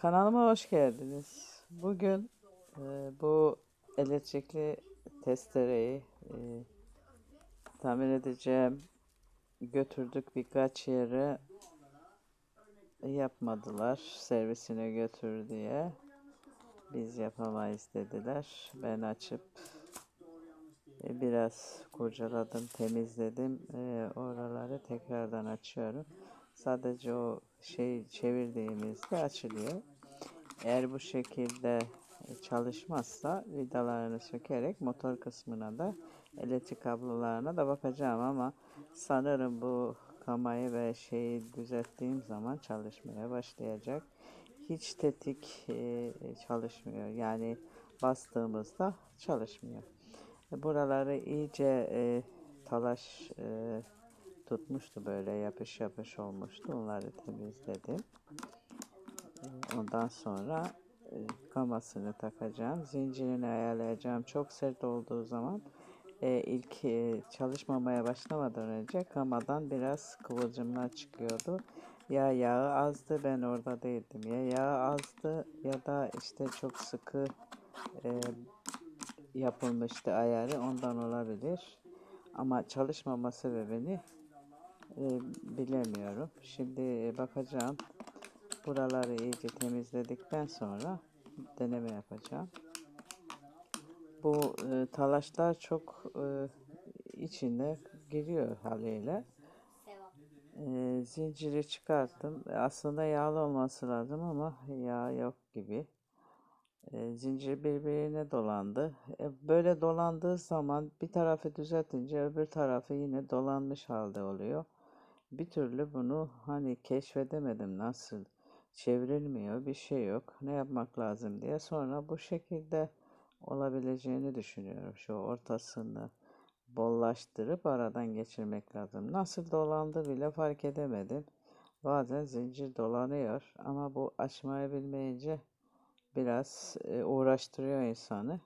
Kanalıma hoş geldiniz. Bugün e, bu elektrikli testereyi e, tamir edeceğim. Götürdük birkaç yere yapmadılar servisine götür diye. Biz yapamayız dediler. Ben açıp e, biraz kurcaladım, temizledim. E, oraları tekrardan açıyorum. Sadece o şey çevirdiğimizde açılıyor. Eğer bu şekilde çalışmazsa vidalarını sökerek motor kısmına da elektrik kablolarına da bakacağım ama sanırım bu kamayı ve şeyi düzelttiğim zaman çalışmaya başlayacak. Hiç tetik e, çalışmıyor. Yani bastığımızda çalışmıyor. Buraları iyice e, talaş e, tutmuştu böyle yapış yapış olmuştu. Onları temizledim. Ondan sonra e, kamasını takacağım. Zincirini ayarlayacağım. Çok sert olduğu zaman e, ilk e, çalışmamaya başlamadan önce kamadan biraz kıvılcımlar çıkıyordu. Ya yağı azdı ben orada değildim. Ya yağı azdı ya da işte çok sıkı yapılmıştı ayarı ondan olabilir. Ama çalışmama sebebini e, bilemiyorum. Şimdi e, bakacağım. Buraları iyice temizledikten sonra deneme yapacağım. Bu e, talaşlar çok e, içine giriyor haliyle. E, zinciri çıkarttım. Aslında yağlı olması lazım ama yağ yok gibi. E, zincir birbirine dolandı. E, böyle dolandığı zaman bir tarafı düzeltince öbür tarafı yine dolanmış halde oluyor bir türlü bunu hani keşfedemedim nasıl çevrilmiyor bir şey yok ne yapmak lazım diye sonra bu şekilde olabileceğini düşünüyorum. Şu ortasını bollaştırıp aradan geçirmek lazım. Nasıl dolandı bile fark edemedim. Bazen zincir dolanıyor ama bu açmayı bilmeyince biraz e, uğraştırıyor insanı.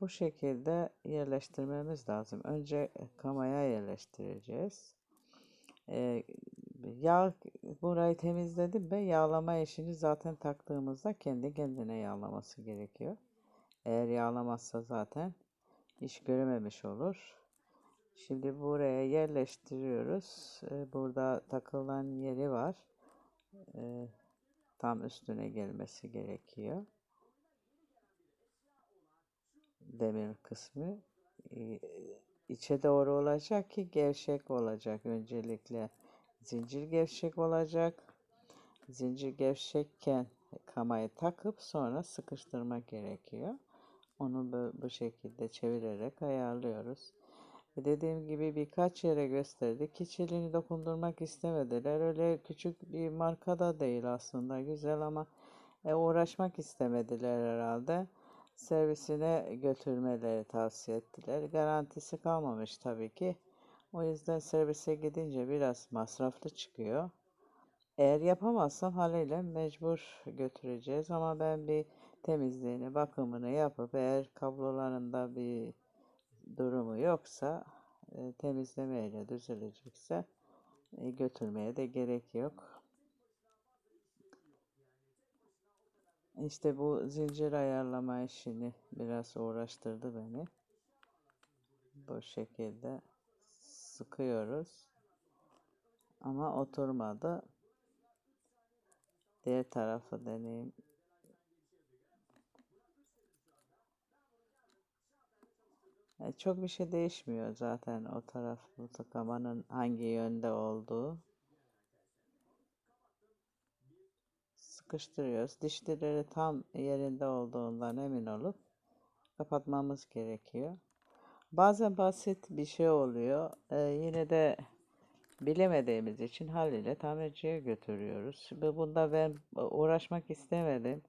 Bu şekilde yerleştirmemiz lazım. Önce kamaya yerleştireceğiz e, yağ burayı temizledim ve yağlama işini zaten taktığımızda kendi kendine yağlaması gerekiyor. Eğer yağlamazsa zaten iş görememiş olur. Şimdi buraya yerleştiriyoruz. Burada takılan yeri var. Tam üstüne gelmesi gerekiyor. Demir kısmı. İçe doğru olacak ki gevşek olacak öncelikle. Zincir gevşek olacak. Zincir gevşekken kamayı takıp sonra sıkıştırmak gerekiyor. Onu bu, şekilde çevirerek ayarlıyoruz. Dediğim gibi birkaç yere gösterdik. Hiç dokundurmak istemediler. Öyle küçük bir marka da değil aslında. Güzel ama e, uğraşmak istemediler herhalde servisine götürmeleri tavsiye ettiler. Garantisi kalmamış tabii ki. O yüzden servise gidince biraz masraflı çıkıyor. Eğer yapamazsam haliyle mecbur götüreceğiz ama ben bir temizliğini, bakımını yapıp eğer kablolarında bir durumu yoksa e, temizlemeyle düzelecekse e, götürmeye de gerek yok. İşte bu zincir ayarlama işini biraz uğraştırdı beni. Bu şekilde sıkıyoruz. Ama oturmadı. Diğer tarafı deneyim. E, çok bir şey değişmiyor zaten o taraf tıkamanın hangi yönde olduğu. Sıkıştırıyoruz. Dişlileri tam yerinde olduğundan emin olup kapatmamız gerekiyor. Bazen basit bir şey oluyor. Ee, yine de bilemediğimiz için haliyle tamirciye götürüyoruz. Bunda ben uğraşmak istemedim.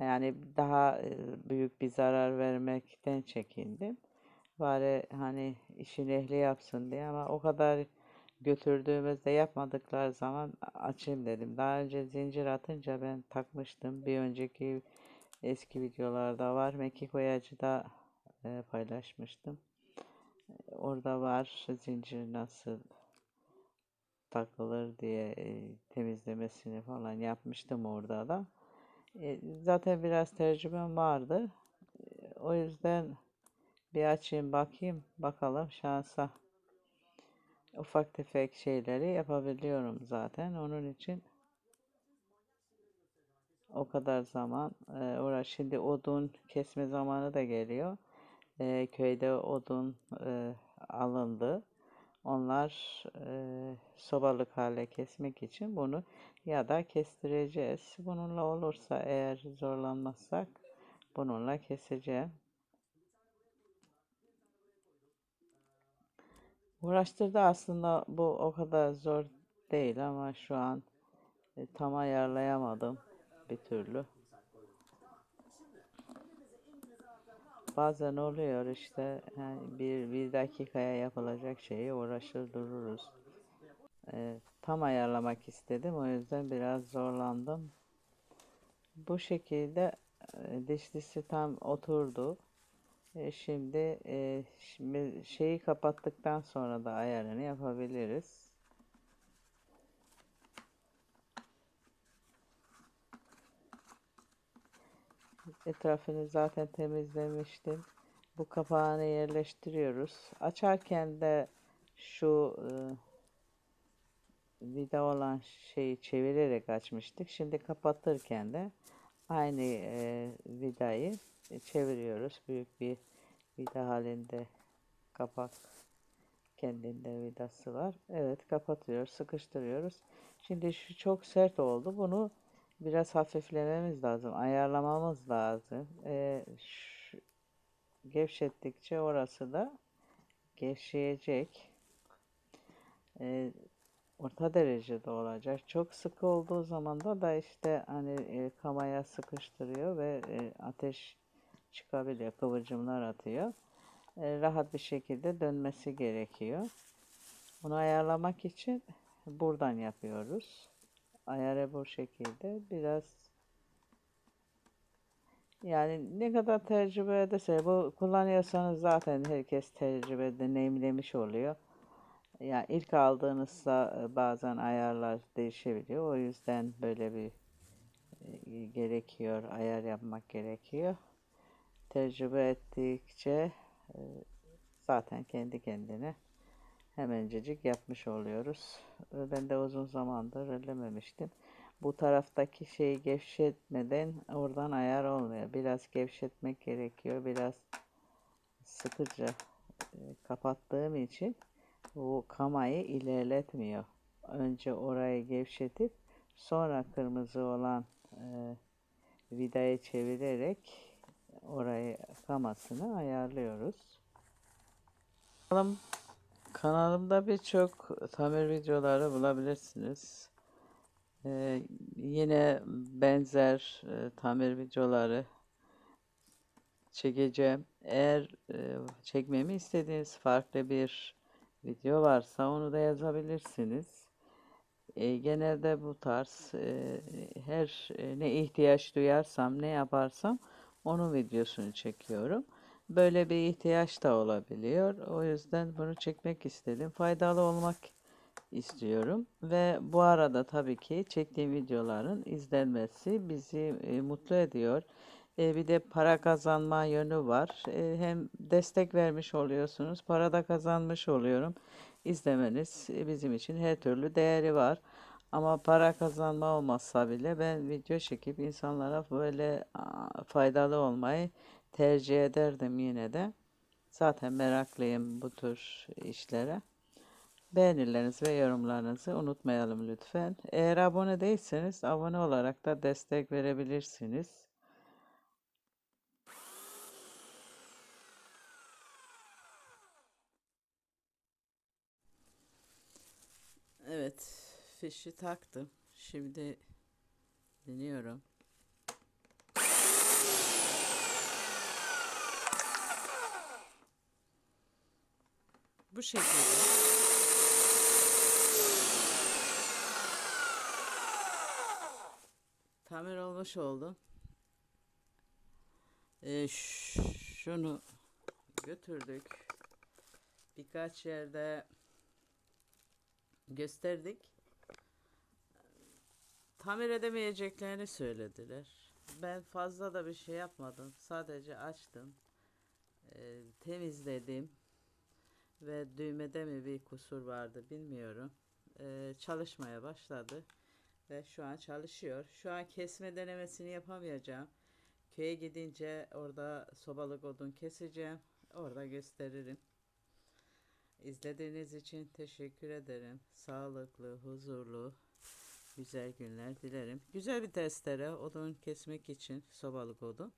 Yani daha e, büyük bir zarar vermekten çekindim. Bari hani işin ehli yapsın diye ama o kadar götürdüğümüzde yapmadıklar zaman açayım dedim. Daha önce zincir atınca ben takmıştım. Bir önceki eski videolarda var. Mekik oyacıda e, paylaşmıştım. Orada var zincir nasıl takılır diye e, temizlemesini falan yapmıştım orada da. E, zaten biraz tecrübem vardı. E, o yüzden bir açayım bakayım bakalım şansa. Ufak tefek şeyleri yapabiliyorum zaten. Onun için o kadar zaman e, uğraş. Şimdi odun kesme zamanı da geliyor. E, köyde odun e, alındı. Onlar e, sobalık hale kesmek için bunu ya da kestireceğiz. Bununla olursa eğer zorlanmazsak bununla keseceğim. Uğraştırdı aslında bu o kadar zor değil ama şu an e, tam ayarlayamadım bir türlü. Bazen oluyor işte yani bir, bir dakikaya yapılacak şeyi uğraşır dururuz. E, tam ayarlamak istedim o yüzden biraz zorlandım. Bu şekilde e, dişlisi tam oturdu. E, şimdi, e, şimdi şeyi kapattıktan sonra da ayarını yapabiliriz. Etrafını zaten temizlemiştim. Bu kapağını yerleştiriyoruz. Açarken de şu e, vida olan şeyi çevirerek açmıştık. Şimdi kapatırken de aynı e, vidayı çeviriyoruz. Büyük bir vida halinde kapak kendinde vidası var. Evet kapatıyoruz, sıkıştırıyoruz. Şimdi şu çok sert oldu. Bunu biraz hafiflememiz lazım. Ayarlamamız lazım. Ee, şu, gevşettikçe orası da gevşeyecek. Ee, orta derecede olacak. Çok sıkı olduğu zaman da da işte hani e, kamaya sıkıştırıyor ve e, ateş çıkabiliyor. Kıvılcımlar atıyor. E, rahat bir şekilde dönmesi gerekiyor. Bunu ayarlamak için buradan yapıyoruz. Ayarı bu şekilde. Biraz yani ne kadar tecrübe ederse bu kullanıyorsanız zaten herkes tecrübe deneyimlemiş oluyor. Yani ilk aldığınızda bazen ayarlar değişebiliyor. O yüzden böyle bir gerekiyor, ayar yapmak gerekiyor. Tecrübe ettikçe zaten kendi kendine hemencecik yapmış oluyoruz. Ben de uzun zamandır ellememiştim. Bu taraftaki şeyi gevşetmeden oradan ayar olmuyor. Biraz gevşetmek gerekiyor. Biraz sıkıca kapattığım için bu kamayı ilerletmiyor. Önce orayı gevşetip sonra kırmızı olan e, vidayı çevirerek orayı kamasını ayarlıyoruz. Kanalım, kanalımda birçok tamir videoları bulabilirsiniz. Ee, yine benzer e, tamir videoları çekeceğim. Eğer e, çekmemi istediğiniz farklı bir video varsa onu da yazabilirsiniz. E, genelde bu tarz e, her e, ne ihtiyaç duyarsam ne yaparsam onun videosunu çekiyorum. Böyle bir ihtiyaç da olabiliyor. O yüzden bunu çekmek istedim. Faydalı olmak istiyorum. Ve bu arada tabii ki çektiğim videoların izlenmesi bizi e, mutlu ediyor. E, bir de para kazanma yönü var. E, hem destek vermiş oluyorsunuz, para da kazanmış oluyorum. İzlemeniz e, bizim için her türlü değeri var. Ama para kazanma olmazsa bile ben video çekip insanlara böyle faydalı olmayı tercih ederdim yine de. Zaten meraklıyım bu tür işlere. Beğenilerinizi ve yorumlarınızı unutmayalım lütfen. Eğer abone değilseniz abone olarak da destek verebilirsiniz. Evet, fişi taktım. Şimdi deniyorum. Bu şekilde. Tamir olmuş oldu. Ee, şunu götürdük. Birkaç yerde gösterdik. Tamir edemeyeceklerini söylediler. Ben fazla da bir şey yapmadım. Sadece açtım. Ee, temizledim. Ve düğmede mi bir kusur vardı bilmiyorum. Ee, çalışmaya başladı. Ve şu an çalışıyor. Şu an kesme denemesini yapamayacağım. Köye gidince orada sobalık odun keseceğim. Orada gösteririm. İzlediğiniz için teşekkür ederim. Sağlıklı, huzurlu, güzel günler dilerim. Güzel bir testere odun kesmek için sobalık odun.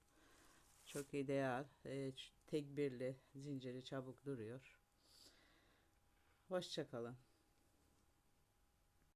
Çok ideal. Ee, ç- tek birli zinciri çabuk duruyor. Hoşçakalın.